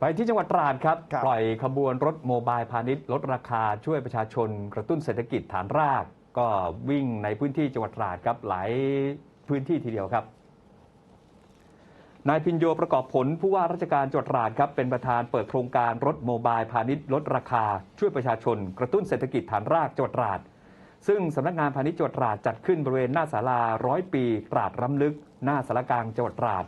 ไปที่จังหวัดตราดครับ ครับ ปล่อยขบวนรถโมบายพาณิชย์ลดราคาช่วยประชาชนกระตุ้นเศรษฐกิจฐานราก ก็วิ่งในพื้นที่จังหวัดตราดครับหลายพื้นที่ทีเดียวครับ นายพินโยประกอบผลผู้ว่าราชการจังหวัดตราดครับเป็นประธานเปิดโครงการรถโมบายพาณิชย์ลดราคา ช่วยประชาชน กระตุ้นเศรษฐกิจฐานรากจังหวัดตราด ซึ่งสำนักงานพาณิชย์จังหวัดตราดจัดขึ้นบริเวณหน้าศาลาร้อยปีตราดรำลึก หน้าสารกลางจังหวัดตราด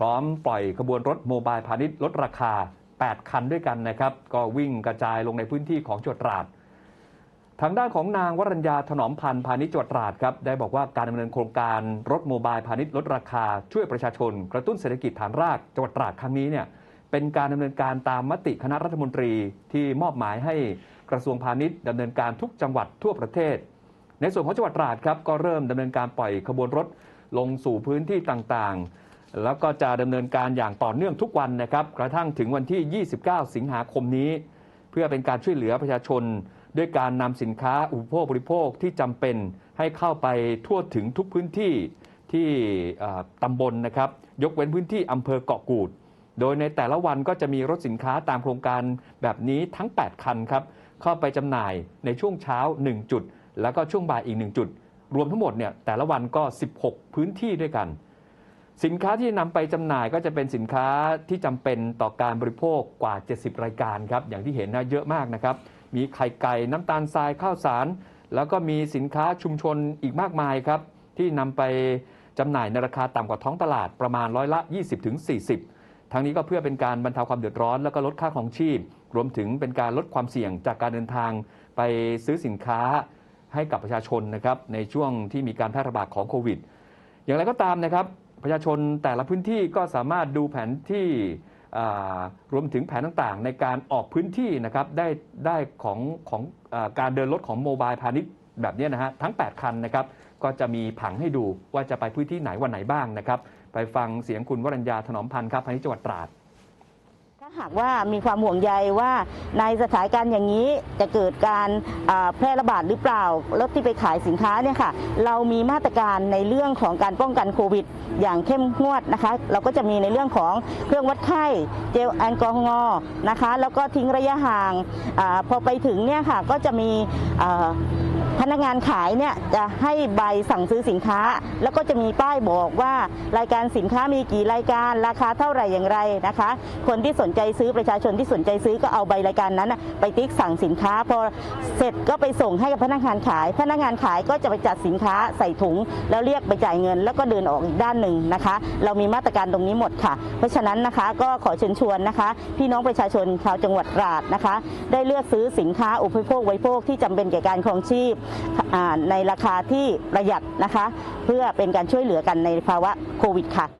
พร้อมปล่อยขบวนรถโมบายพาณิชย์ลดราคา 8 คันด้วยกันนะครับ ก็วิ่งกระจายลงในพื้นที่ของจังหวัดตราดทางด้านของนางวรัญญาถนอมพันธ์พาณิชย์จังหวัดตราดครับได้บอกว่าการดำเนินโครงการรถโมบายพาณิชย์ลดราคา ช่วยประชาชน กระตุ้นเศรษฐกิจฐานรากจังหวัดตราดครั้งนี้เนี่ยเป็นการดำเนินการตามมติคณะรัฐมนตรีที่มอบหมายให้กระทรวงพาณิชย์ดำเนินการทุกจังหวัดทั่วประเทศ ในส่วนของจังหวัดตราดครับก็เริ่มดำเนินการปล่อยขบวนรถลงสู่พื้นที่ต่างๆ แล้วก็จะดำเนินการอย่างต่อเนื่องทุกวันนะครับ กระทั่งถึงวันที่ 29 สิงหาคมนี้ เพื่อเป็นการช่วยเหลือประชาชน ด้วยการนำสินค้าอุปโภคบริโภคที่จำเป็นให้เข้าไปทั่วถึงทุกพื้นที่ที่ตำบลนะครับ ยกเว้นพื้นที่อำเภอเกาะกูด โดยในแต่ละวันก็จะมีรถสินค้าตามโครงการแบบนี้ทั้ง 8 คันครับเข้าไปจำหน่ายในช่วงเช้า 1 จุด แล้วก็ช่วงบ่ายอีก 1 จุด รวมทั้งหมดเนี่ยแต่ละวันก็ 16 พื้นที่ด้วยกัน สินค้าที่นำไปจำหน่ายก็จะเป็นสินค้าที่จำเป็นต่อการบริโภคกว่า 70 รายการครับ อย่างที่เห็นนะเยอะมากนะครับ มีไข่ไก่น้ำตาลทรายข้าวสาร แล้วก็มีสินค้าชุมชนอีกมากมายครับ ที่นำไปจำหน่ายในราคาต่ำกว่าท้องตลาดประมาณร้อยละ 20-40 ทั้งนี้ก็เพื่อเป็นการบรรเทาความเดือดร้อน แล้วก็ลดค่าของชีพ รวมถึงเป็นการลดความเสี่ยงจากการเดินทางไปซื้อสินค้าให้กับประชาชนนะครับในช่วงที่มีการแพร่ระบาดของโควิด อย่างไรก็ตามนะครับ ประชาชนแต่ละพื้นที่ก็สามารถดูแผนที่รวมถึงแผนต่างๆ ในการออกพื้นที่นะครับได้ได้ของของอการเดินรถของโมบายพาณิชย์แบบนี้นะฮะทั้ง 8 คันนะครับก็จะมีผังให้ดูว่าจะไปพื้นที่ไหนวันไหนบ้างนะครับ ไปฟังเสียงคุณวรัญญาถนอมพันธ์ครับพาณิชย์จังหวัดตราด หากว่ามีความห่วงใยว่าในสถานการณ์อย่างนี้จะเกิดการแพร่ระบาดหรือเปล่ารถที่ไปขายสินค้าเนี่ยค่ะเรามีมาตรการในเรื่องของการป้องกันโควิด อย่างเข้มงวดนะคะ เราก็จะมีในเรื่องของเครื่องวัดไข้เจลแอลกอฮอล์นะคะ แล้วก็ทิ้งระยะห่างอพอไปถึงเนี่ยค่ะก็จะมี พนักงานขายเนี่ยจะให้ใบสั่งซื้อสินค้า แล้วก็จะมีป้ายบอกว่ารายการสินค้ามีกี่รายการราคาเท่าไหร่อย่างไรนะคะ คนที่สนใจซื้อประชาชนที่สนใจซื้อก็เอาใบรายการนั้นไปติ๊กสั่งสินค้า พอเสร็จก็ไปส่งให้กับพนักงานขาย พนักงานขายก็จะไปจัดสินค้าใส่ถุง แล้วเรียกไปจ่ายเงิน แล้วก็เดินออกอีกด้านหนึ่งนะคะ เรามีมาตรการตรงนี้หมดค่ะ เพราะฉะนั้นนะคะก็ขอเชิญชวนนะคะ พี่น้องประชาชนชาวจังหวัดตราดนะคะ ได้เลือกซื้อสินค้าอุปโภคบริโภคที่จำเป็นแก่การครองชีพในราคาที่ประหยัดนะคะ เพื่อเป็นการช่วยเหลือกันในภาวะโควิดค่ะ